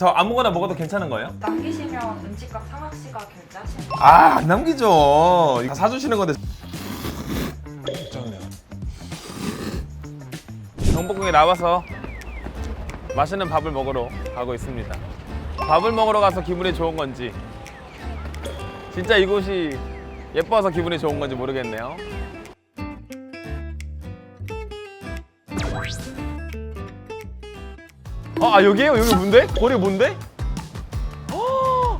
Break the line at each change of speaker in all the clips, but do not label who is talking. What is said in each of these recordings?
저 아무거나 먹어도 괜찮은 거예요?
남기시면 음식값 상학 씨가 결제하시는 거예요.
아, 안 남기죠. 다 사주시는 건데. 좋네요. 경복궁에 나와서 맛있는 밥을 먹으러 가고 있습니다. 밥을 먹으러 가서 기분이 좋은 건지, 진짜 이곳이 예뻐서 기분이 좋은 건지 모르겠네요. 아 여기에요? 여기 뭔데? 거리 뭔데? 어!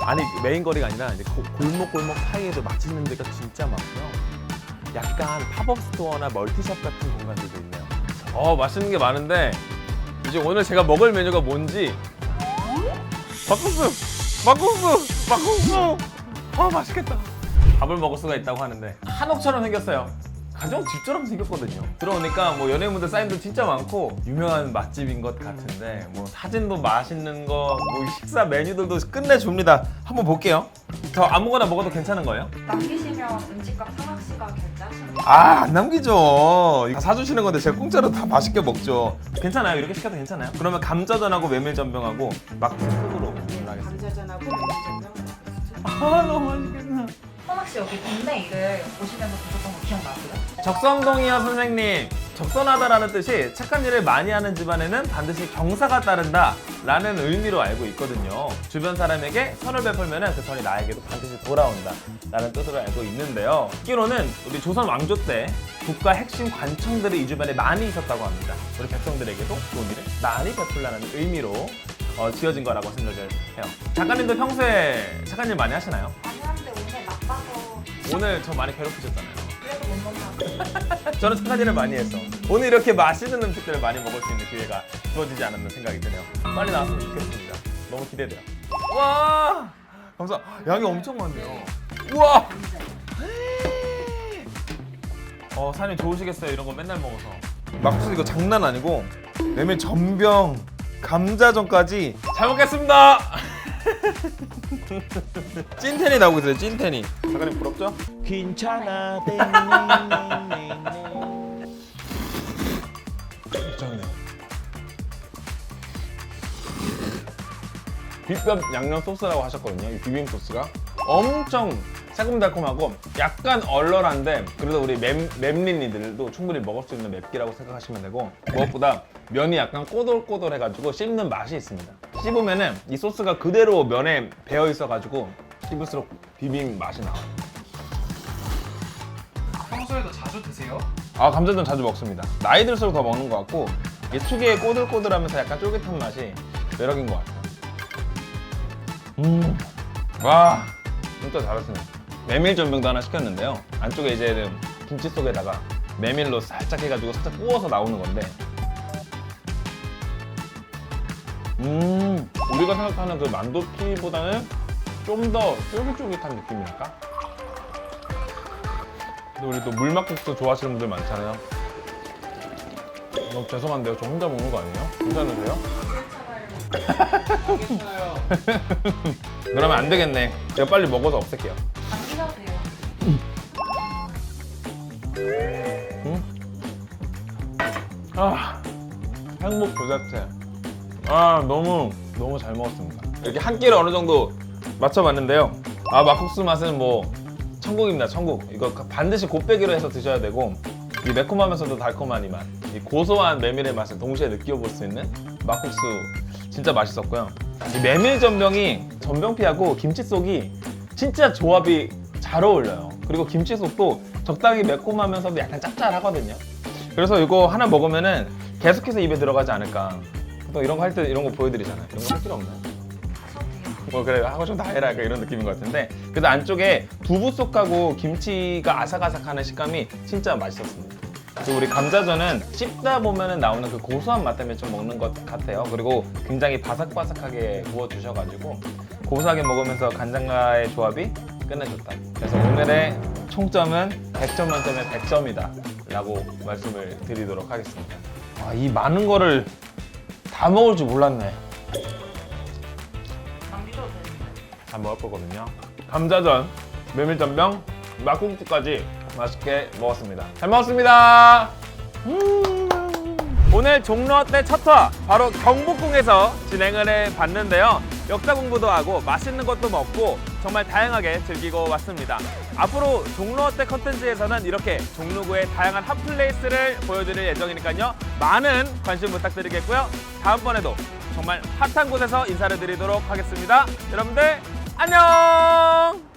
아니 메인 거리가 아니라 이제 고- 골목골목 사이에도 맛있는 데가 진짜 많고요. 약간 팝업 스토어나 멀티숍 같은 공간들도 있네요. 어 맛있는 게 많은데 이제 오늘 제가 먹을 메뉴가 뭔지 막국수, 막국수, 막국수. 아 맛있겠다. 밥을 먹을 수가 있다고 하는데 한옥처럼 생겼어요. 가정 집처럼 생겼거든요. 들어오니까 뭐 연예인분들 사인도 진짜 많고 유명한 맛집인 것 같은데 뭐 사진도 맛있는 거, 뭐 식사 메뉴들도 끝내줍니다. 한번 볼게요. 저 아무거나 먹어도 괜찮은 거예요?
남기시면 음식값 상학 씨가 결제하시는 거예요.
아, 안 남기죠. 다 사주시는 건데 제가 공짜로 다 맛있게 먹죠. 괜찮아요? 이렇게 시켜도 괜찮아요? 그러면 감자전하고 메밀 전병하고 막국수로 올라가겠습니다.
감자전하고 메밀전병
아, 너무 맛있겠다.
씨 여기 동네 이름 보시면서 드셨던 거 기억나세요?
적선동이요 선생님. 적선하다라는 뜻이 착한 일을 많이 하는 집안에는 반드시 경사가 따른다 라는 의미로 알고 있거든요. 주변 사람에게 선을 베풀면 그 선이 나에게도 반드시 돌아온다 라는 뜻으로 알고 있는데요. 듣기로는 우리 조선 왕조 때 국가 핵심 관청들이 이 주변에 많이 있었다고 합니다. 우리 백성들에게도 좋은 일을 많이 베풀라는 의미로 어, 지어진 거라고 생각을 해요. 작가님도 평소에 착한 일 많이 하시나요?
나빠서
오늘 저 많이 괴롭히셨잖아요
그래도 못 먹나
저는 착한 일을 많이 해서 오늘 이렇게 맛있는 음식들을 많이 먹을 수 있는 기회가 주어지지 않았나 생각이 드네요. 빨리 나왔으면 좋겠습니다. 너무 기대돼요. 와 감사. 양이 엄청 많네요. 우와. 어 사장님 좋으시겠어요 이런 거 맨날 먹어서. 막국수 이거 장난 아니고 메밀 전병 감자전까지 잘 먹겠습니다. 찐텐이 나오고 있어요 찐텐이. 작가님 부럽죠?
괜찮아
좋네. 비법 양념 소스라고 하셨거든요. 이 비빔 소스가 엄청 새콤달콤하고 약간 얼얼한데 그래도 우리 맵, 맵린이들도 충분히 먹을 수 있는 맵기라고 생각하시면 되고 무엇보다 면이 약간 꼬들꼬들해가지고 씹는 맛이 있습니다. 씹으면은 이 소스가 그대로 면에 배어 있어가지고 씹을수록 비빔 맛이 나와요.
평소에도 자주 드세요?
아 감자전 자주 먹습니다. 나이 들수록 더 먹는 것 같고 이 특유의 꼬들꼬들하면서 약간 쫄깃한 맛이 매력인 것 같아요. 음, 와 진짜 잘했습니다. 메밀 전병도 하나 시켰는데요. 안쪽에 이제 김치 속에다가 메밀로 살짝 해가지고 살짝 구워서 나오는 건데, 음 우리가 생각하는 그 만두피보다는 좀 더 쫄깃쫄깃한 느낌이랄까? 근데 우리 또 물막국수 좋아하시는 분들 많잖아요. 너무 죄송한데요. 저 혼자 먹는 거 아니에요? 괜찮으세요? 그러면 안 되겠네. 제가 빨리 먹어서 없앨게요.
돼요
아, 행복 그 자체. 아, 너무 너무 잘 먹었습니다. 이렇게 한 끼를 어느 정도 맞춰봤는데요. 아, 막국수 맛은 뭐 천국입니다. 천국. 이거 반드시 곱빼기로 해서 드셔야 되고 이 매콤하면서도 달콤한 이 맛, 이 고소한 메밀의 맛을 동시에 느껴볼 수 있는 막국수 진짜 맛있었고요. 이 메밀 전병이 전병피하고 김치 속이 진짜 조합이 잘 어울려요. 그리고 김치 속도 적당히 매콤하면서도 약간 짭짤하거든요. 그래서 이거 하나 먹으면은 계속해서 입에 들어가지 않을까. 또 이런 거 할 때 이런 거 보여드리잖아요. 이런 거 할 필요 없나요? 뭐 그래 하고 싶은 다 해라 약간 이런 느낌인 것 같은데 그래도 안쪽에 두부 속하고 김치가 아삭아삭하는 식감이 진짜 맛있었습니다. 그리고 우리 감자전은 씹다 보면은 나오는 그 고소한 맛 때문에 좀 먹는 것 같아요. 그리고 굉장히 바삭바삭하게 구워 주셔가지고 고소하게 먹으면서 간장과의 조합이 끝내줬다. 그래서 오늘의 총점은 100점 만점에 100점이다. 라고 말씀을 드리도록 하겠습니다. 아, 이 많은 거를 다 먹을 줄 몰랐네. 다 먹을 거거든요. 감자전, 메밀전병, 막국수까지 맛있게 먹었습니다. 잘 먹었습니다. 음. 오늘 종로때 첫화 바로 경복궁에서 진행을 해봤는데요. 역사 공부도 하고 맛있는 것도 먹고 정말 다양하게 즐기고 왔습니다. 앞으로 종로때 컨텐츠에서는 이렇게 종로구의 다양한 핫플레이스를 보여드릴 예정이니까요. 많은 관심 부탁드리겠고요. 다음번에도 정말 핫한 곳에서 인사를 드리도록 하겠습니다. 여러분들 안녕!